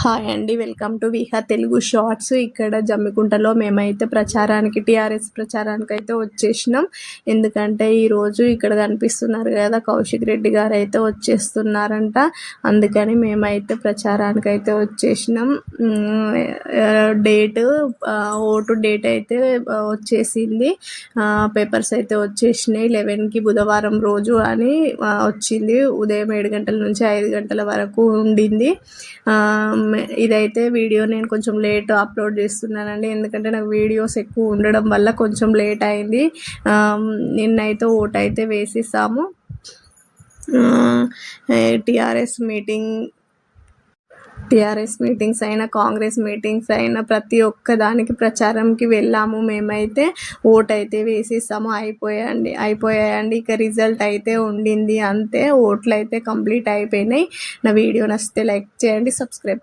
Hi అండి welcome to Viha Telugu shorts. ఇక్కడ జమ్మికుంటలో మేమైతే ప్రచారానికి టీఆర్ఎస్ ప్రచారానికి అయితే వచ్చేసినాం. ఎందుకంటే ఈరోజు ఇక్కడ కనిపిస్తున్నారు కదా కౌశిక్ రెడ్డి గారు అయితే వచ్చేస్తున్నారంట. అందుకని మేమైతే ప్రచారానికి అయితే వచ్చేసినాం డేట్ ఓటు డేట్ అయితే వచ్చేసింది. పేపర్స్ అయితే వచ్చేసినాయి. లెవెన్కి బుధవారం రోజు అని వచ్చింది. ఉదయం ఏడు గంటల నుంచి ఐదు గంటల వరకు ఉండింది. ఇదైతే వీడియో నేను కొంచెం లేట్ అప్లోడ్ చేస్తున్నానండి. ఎందుకంటే నాకు వీడియోస్ ఎక్కువ ఉండడం వల్ల కొంచెం లేట్ అయింది. నిన్నైతే ఓట్ అయితే వేసేసాము టిఆర్ఎస్ మీటింగ్ టిఆర్ఎస్ మీటింగ్స్ అయినా కాంగ్రెస్ మీటింగ్స్ అయినా ప్రతి ఒక్క దానికి ప్రచారంకి వెళ్ళాము. మేమైతే ఓట్ అయితే వేసేసాము. అయిపోయాయండి అయిపోయాయండి. ఇక రిజల్ట్ అయితే ఉండింది అంతే. ఓట్లు అయితే కంప్లీట్ అయిపోయినాయి. నా వీడియో నచ్చితే లైక్ చేయండి సబ్స్క్రైబ్